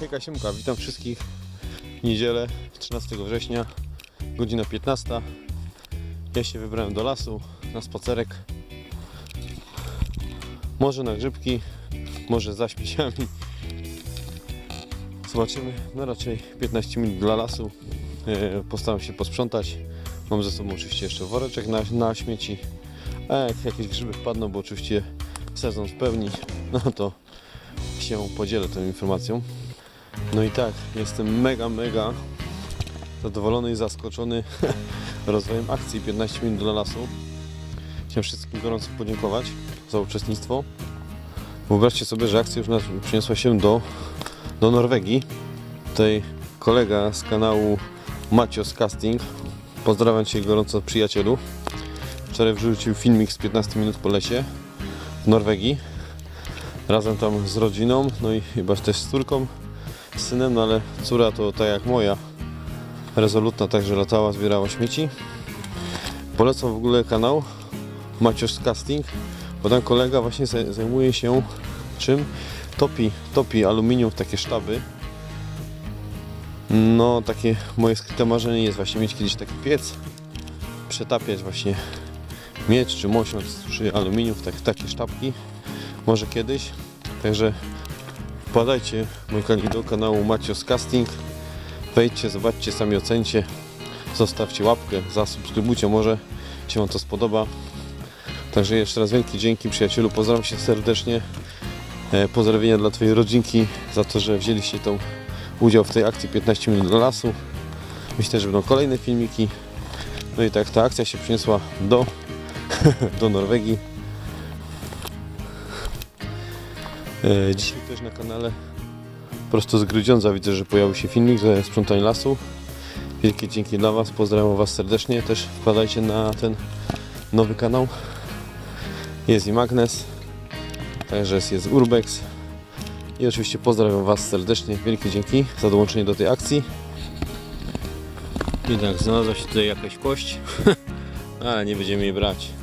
Hejka witam wszystkich w niedzielę 13 września, godzina 15. Ja się wybrałem do lasu na spacerek. Może na grzybki, może za śmieciami. Zobaczymy, no raczej 15 minut dla lasu. E, Postaram się posprzątać. Mam ze sobą oczywiście jeszcze woreczek na, na śmieci. A jak jakieś grzyby wpadną, bo oczywiście sezon w pełni, no to się podzielę tą informacją. No i tak, jestem mega, mega zadowolony i zaskoczony rozwojem akcji 15 minut dla lasu. Chciałem wszystkim gorąco podziękować za uczestnictwo. Wyobraźcie sobie, że akcja już nas przeniosła się do, do Norwegii. Tutaj kolega z kanału Macios Casting. Pozdrawiam Cię gorąco przyjacielu. Wczoraj wrzucił filmik z 15 minut po lesie w Norwegii. Razem tam z rodziną, no i chyba też z córką, synem, no ale córa to tak jak moja. Rezolutna także latała, zbierała śmieci. Polecam w ogóle kanał Macios Casting, bo tam kolega właśnie zaj- zajmuje się czym? Topi, topi aluminium w takie sztaby. No, takie moje skryte marzenie jest właśnie mieć kiedyś taki piec, przetapiać właśnie miecz czy mosiąc czy aluminium w tak, takie sztabki. Może kiedyś. Także wpadajcie do kanału Macios Casting. Wejdźcie, zobaczcie, sami ocencie. Zostawcie łapkę, zasubskrybujcie, może się Wam to spodoba. Także jeszcze raz wielkie dzięki przyjacielu, pozdrawiam się serdecznie. E, Pozdrowienia dla Twojej rodzinki za to, że wzięliście tą udział w tej akcji 15 minut do lasu. Myślę, że będą kolejne filmiki. No i tak ta akcja się przyniosła do, do Norwegii. Dzisiaj też na kanale prosto z Grudziądza widzę, że pojawił się filmik ze sprzątania lasu. Wielkie dzięki dla Was, pozdrawiam Was serdecznie. Też wpadajcie na ten nowy kanał. Jest i Magnes, także jest, jest Urbex. I oczywiście pozdrawiam Was serdecznie. Wielkie dzięki za dołączenie do tej akcji. Tak, znalazła się tutaj jakaś kość, ale nie będziemy jej brać.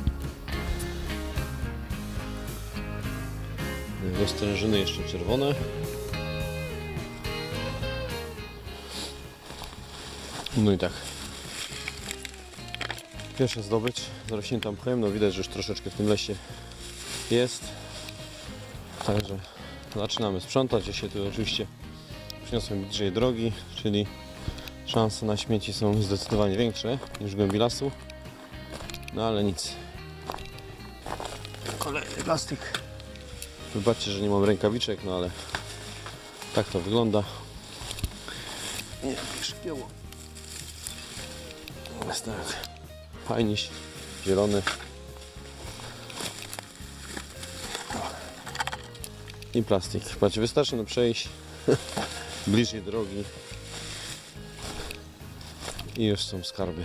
Roztężyny jeszcze czerwone. No i tak. Pierwsza zdobycz zarośnięta mchem. No widać, że już troszeczkę w tym lesie jest. Także zaczynamy sprzątać. Ja się tu oczywiście przyniosłem bliżej drogi, czyli szanse na śmieci są zdecydowanie większe niż w głębi lasu. No ale nic. Kolejny plastik. Wybaczcie, że nie mam rękawiczek, no ale tak to wygląda. Nie, szkieło. Jest tak. Fajnie, zielony. I plastik. Patrzcie, wystarczy no przejść bliżej drogi. I już są skarby.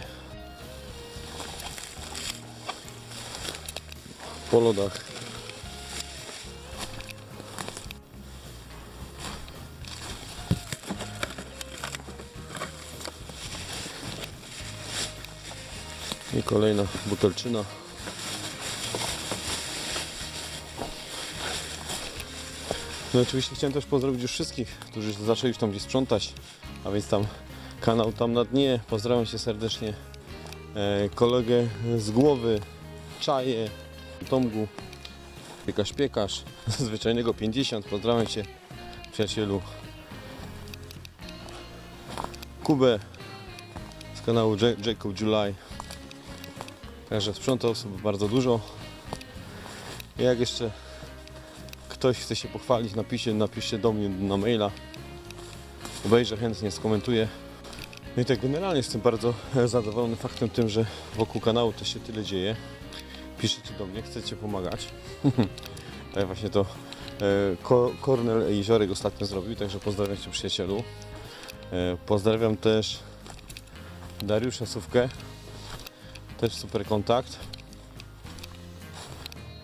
Po lodach. Kolejna butelczyna. No oczywiście chciałem też pozdrowić już wszystkich, którzy zaczęli już tam gdzieś sprzątać, a więc tam kanał tam na dnie. Pozdrawiam się serdecznie. E, kolegę z głowy, Czaje, Tomgu, piekarz piekarz, zwyczajnego 50. Pozdrawiam Cię przyjacielu. Kubę z kanału Ja- Jacob July. Także sprząta osób bardzo dużo. Jak jeszcze ktoś chce się pochwalić, napiszcie, napiszcie do mnie na maila. Obejrzę chętnie, skomentuję. No i tak generalnie jestem bardzo zadowolony faktem tym, że wokół kanału też się tyle dzieje. Piszecie do mnie, chcecie pomagać. tak właśnie to e, Ko- Kornel Jeziorek ostatnio zrobił, także pozdrawiam Cię przyjacielu. E, Pozdrawiam też Dariusza Sówkę, też super kontakt.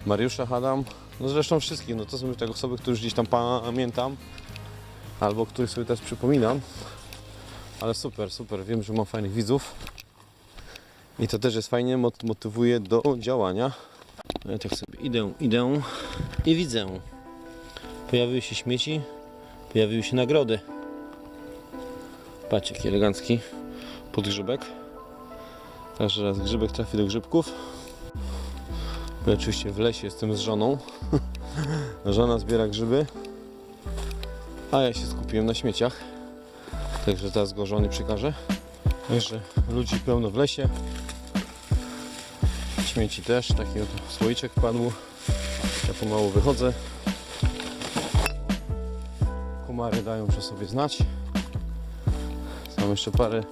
Mariusza Hadam, no zresztą wszystkich, no to są już tak osoby, które już gdzieś tam pamiętam, albo których sobie też przypominam. Ale super, super, wiem, że mam fajnych widzów. I to też jest fajnie, mot- motywuje do działania. Ja tak sobie idę, idę i widzę. Pojawiły się śmieci, pojawiły się nagrody. Patrzcie, jaki elegancki podgrzybek. Także raz grzybek trafi do grzybków. Ja oczywiście w lesie jestem z żoną. Żona zbiera grzyby, a ja się skupiłem na śmieciach. Także teraz go żony przekażę. Także ludzi pełno w lesie. Śmieci też, taki oto słoiczek padł. Ja pomału wychodzę. Komary dają przy sobie znać. Tam jeszcze parę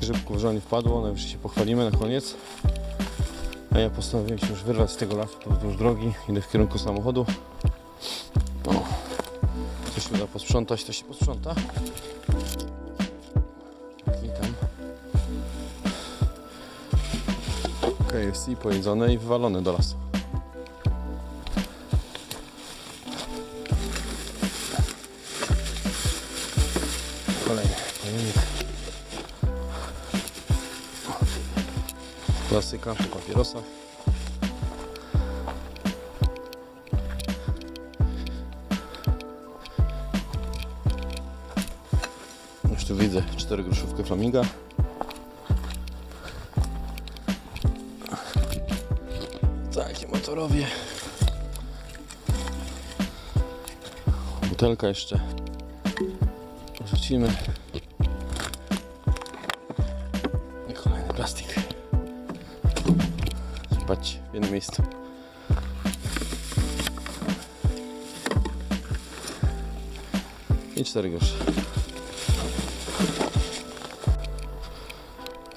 grzybków żonie wpadło, najwyżej się pochwalimy na koniec. A ja postanowiłem się już wyrwać z tego lasu pozdłuż drogi. Idę w kierunku samochodu. O, coś się uda posprzątać, to się posprząta. I tam. KFC pojedzone i wywalone do lasu. Klasyka po papierosach. Już tu widzę cztery groszówkę flaminga. Takie motorowie. Butelka jeszcze. Rzucimy. W jednym miejscu. I cztery grosze.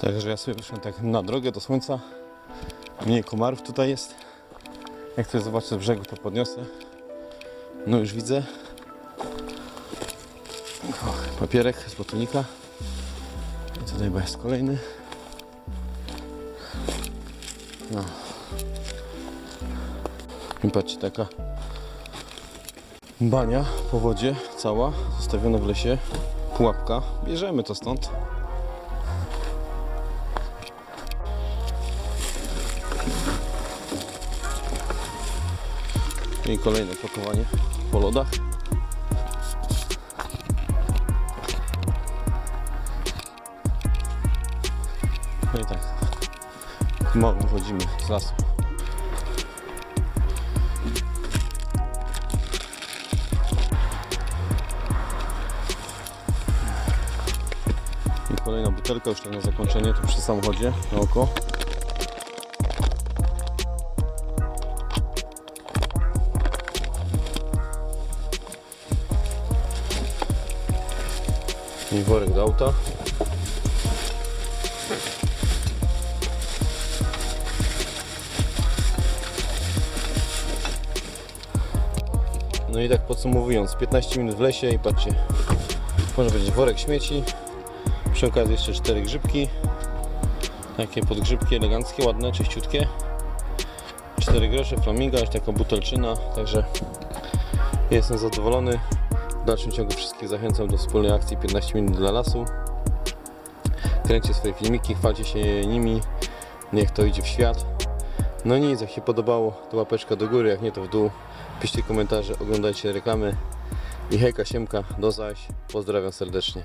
Także ja sobie wyszłem tak na drogę do słońca. Mniej komarów tutaj jest. Jak coś zobaczę z brzegu, to podniosę. No już widzę. O, papierek z botonika. I tutaj chyba jest kolejny. No. I patrzcie, taka bania po wodzie, cała, zostawiona w lesie, pułapka. Bierzemy to stąd. I kolejne pakowanie po lodach. Mało wychodzimy z lasu. I kolejna butelka już tak na zakończenie, tu przy samochodzie na oko. I worek do auta. No i tak podsumowując, 15 minut w lesie i patrzcie, można powiedzieć worek śmieci, przy okazji jeszcze 4 grzybki, takie podgrzybki eleganckie, ładne, czyściutkie, 4 grosze, flaminga, jeszcze taka butelczyna, także jestem zadowolony. W dalszym ciągu wszystkich zachęcam do wspólnej akcji 15 minut dla lasu. Kręćcie swoje filmiki, chwalcie się nimi, niech to idzie w świat. No nic, jak się podobało, to łapeczka do góry, jak nie to w dół. Piszcie komentarze, oglądajcie reklamy. I hejka, siemka, do zaś, pozdrawiam serdecznie.